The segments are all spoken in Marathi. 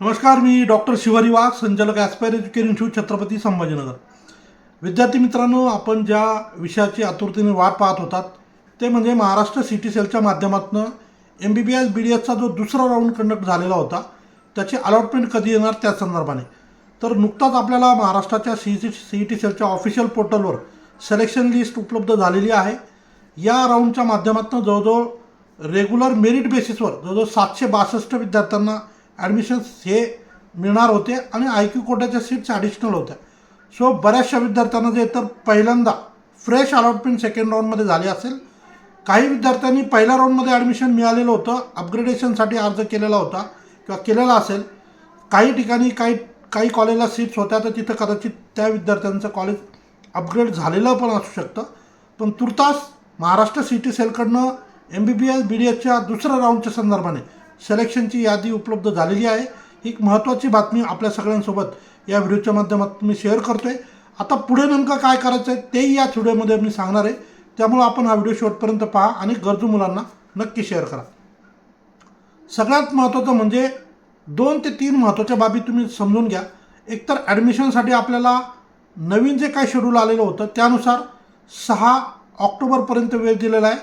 नमस्कार मी डॉक्टर शिवारी वाघ संचालक ॲस्पायर एज्युकेशन शू छत्रपती संभाजीनगर. विद्यार्थी मित्रांनो आपण ज्या विषयाची आतुरतेने वाट पाहत होतात ते म्हणजे महाराष्ट्र सिटी सेलच्या माध्यमातून M B B S B D एसचा जो दुसरा राऊंड कंडक्ट झालेला होता त्याची अलॉटमेंट कधी येणार त्या संदर्भाने. तर नुकताच आपल्याला महाराष्ट्राच्या C C C E T सेलच्या ऑफिशियल पोर्टलवर सिलेक्शन लिस्ट उपलब्ध झालेली आहे. या राऊंडच्या माध्यमातून जवळजवळ रेग्युलर मेरिट बेसिसवर जवळजवळ सातशे बासष्ट विद्यार्थ्यांना ॲडमिशन्स हे मिळणार होते आणि आय क्यू कोट्याच्या सीट्स ॲडिशनल होत्या. सो बऱ्याचशा विद्यार्थ्यांना जे तर पहिल्यांदा फ्रेश अलॉटमेंट सेकंड राऊंडमध्ये झाली असेल काही विद्यार्थ्यांनी पहिल्या राऊंडमध्ये ॲडमिशन मिळालेलं होतं अपग्रेडेशनसाठी अर्ज केलेला होता किंवा केलेला असेल. काही ठिकाणी काही काही कॉलेजला सीट्स होत्या तर तिथं कदाचित त्या विद्यार्थ्यांचं कॉलेज अपग्रेड झालेलं पण असू शकतं. पण तुर्तास Maharashtra CET सेलकडनं M B B S B D एसच्या दुसऱ्या राऊंडच्या संदर्भाने सिलेक्शनची यादी उपलब्ध झालेली आहे. ही एक महत्त्वाची बातमी आपल्या सगळ्यांसोबत या व्हिडिओच्या माध्यमातून मी शेअर करतो आहे आता पुढे नेमकं काय करायचं आहे तेही याच व्हिडिओमध्ये मी सांगणार आहे. त्यामुळं आपण हा व्हिडिओ शेवटपर्यंत पहा आणि गरजू मुलांना नक्की शेअर करा. सगळ्यात महत्त्वाचं म्हणजे दोन ते तीन महत्त्वाच्या बाबी तुम्ही समजून घ्या. एकतर ॲडमिशनसाठी आपल्याला नवीन जे काही शेड्यूल आलेलं होतं त्यानुसार सहा ऑक्टोबरपर्यंत वेळ दिलेला आहे.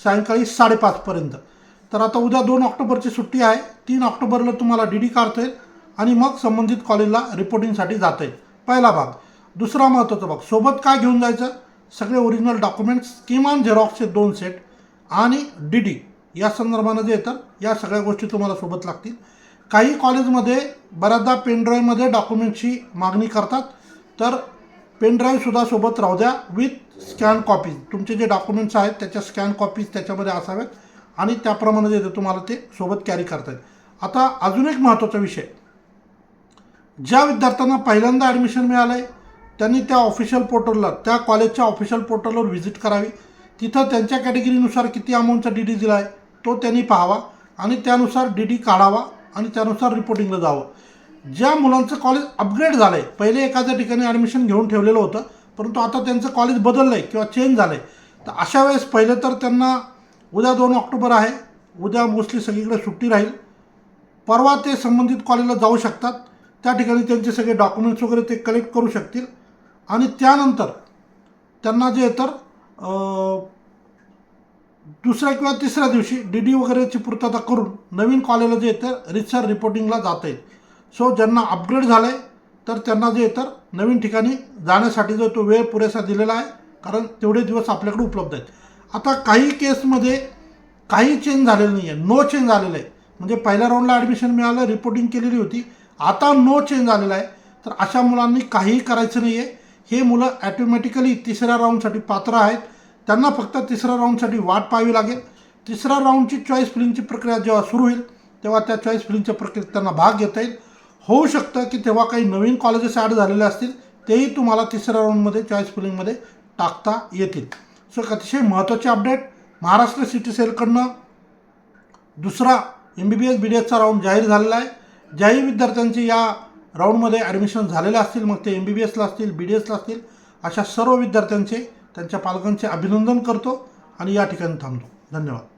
सायंकाळी साडेपाचपर्यंत तर आता उद्या दोन ऑक्टोबरची सुट्टी आहे. तीन ऑक्टोबरला तुम्हाला डी डी काढता येईल आणि मग संबंधित कॉलेजला रिपोर्टिंगसाठी जाता येईल. पहिला भाग. दुसरा महत्त्वाचा भाग. सोबत काय घेऊन जायचं? सगळे ओरिजिनल डॉक्युमेंट्स किमान झेरॉक्सचे दोन सेट आणि डी डी या संदर्भानं जे येतं या सगळ्या गोष्टी तुम्हाला सोबत लागतील. काही कॉलेजमध्ये बऱ्याचदा पेनड्राईव्हमध्ये डॉक्युमेंटची मागणी करतात. तर पेनड्राईव्हसुद्धा सोबत राहू द्या विथ स्कॅन कॉपीज तुमचे जे डॉक्युमेंट्स आहेत त्याच्या स्कॅन कॉपीज त्याच्यामध्ये असाव्यात आणि त्याप्रमाणे जे तुम्हाला ते सोबत कॅरी करता येईल आता अजून एक महत्त्वाचा विषय. ज्या विद्यार्थ्यांना पहिल्यांदा ॲडमिशन मिळालं आहे त्यांनी त्या ऑफिशियल पोर्टलला त्या कॉलेजच्या ऑफिशियल पोर्टलवर व्हिजिट करावी. तिथं त्यांच्या कॅटेगरीनुसार किती अमाऊंटचा डी डी दिला आहे तो त्यांनी पाहावा आणि त्यानुसार डी डी काढावा आणि त्यानुसार रिपोर्टिंगला जावं. ज्या मुलांचं कॉलेज अपग्रेड झालं आहे पहिले एखाद्या ठिकाणी ॲडमिशन घेऊन ठेवलेलं होतं परंतु आता त्यांचं कॉलेज बदललं आहे किंवा चेंज झालं आहे तर अशा वेळेस पहिले तर त्यांना उद्या दोन ऑक्टोबर आहे. उद्या मोस्टली सगळीकडे सुट्टी राहील. परवा ते संबंधित कॉलेजला जाऊ शकतात. त्या ठिकाणी त्यांचे सगळे डॉक्युमेंट्स वगैरे ते कलेक्ट करू शकतील. आणि त्यानंतर त्यांना जे तर दुसऱ्या किंवा तिसऱ्या दिवशी डी डी वगैरेची पूर्तता करून नवीन कॉलेजला जे येतं रिसर्च रिपोर्टिंगला जाता येईल. सो ज्यांना अपग्रेड झालं आहे तर त्यांना जे तर नवीन ठिकाणी जाण्यासाठी जो तो वेळ पुरेसा दिलेला आहे. कारण तेवढे दिवस आपल्याकडे उपलब्ध आहेत. आता काही केसमध्ये काही चेंज झालेलं नाही आहे नो चेंज झालेलं आहे. म्हणजे पहिल्या राऊंडला ॲडमिशन मिळालं रिपोर्टिंग केलेली होती. आता नो चेंज झालेला आहे. तर अशा मुलांनी काहीही करायचं नाही आहे हे मुलं ॲटोमॅटिकली तिसऱ्या राऊंडसाठी पात्र आहेत. त्यांना फक्त तिसऱ्या राऊंडसाठी वाट पाहावी लागेल. तिसऱ्या राऊंडची चॉईस फिलिंगची प्रक्रिया जेव्हा सुरू होईल तेव्हा त्या चॉईस फिलिंगच्या प्रक्रियेत त्यांना भाग घेता येईल. होऊ शकतं की तेव्हा काही नवीन कॉलेजेस ॲड झालेले असतील तेही तुम्हाला तिसऱ्या राऊंडमध्ये चॉईस फिलिंगमध्ये टाकता येतील. एक अतिशय महत्त्वाचे अपडेट महाराष्ट्र सिटी सेलकडनं. दुसरा M B B S B D एसचा round जाहीर झालेला आहे. ज्याही विद्यार्थ्यांचे या राऊंडमध्ये ॲडमिशन झालेले असतील मग ते एम बी बी एसला असतील बी डी एसला असतील अशा सर्व विद्यार्थ्यांचे त्यांच्या पालकांचे अभिनंदन करतो आणि या ठिकाणी थांबतो धन्यवाद.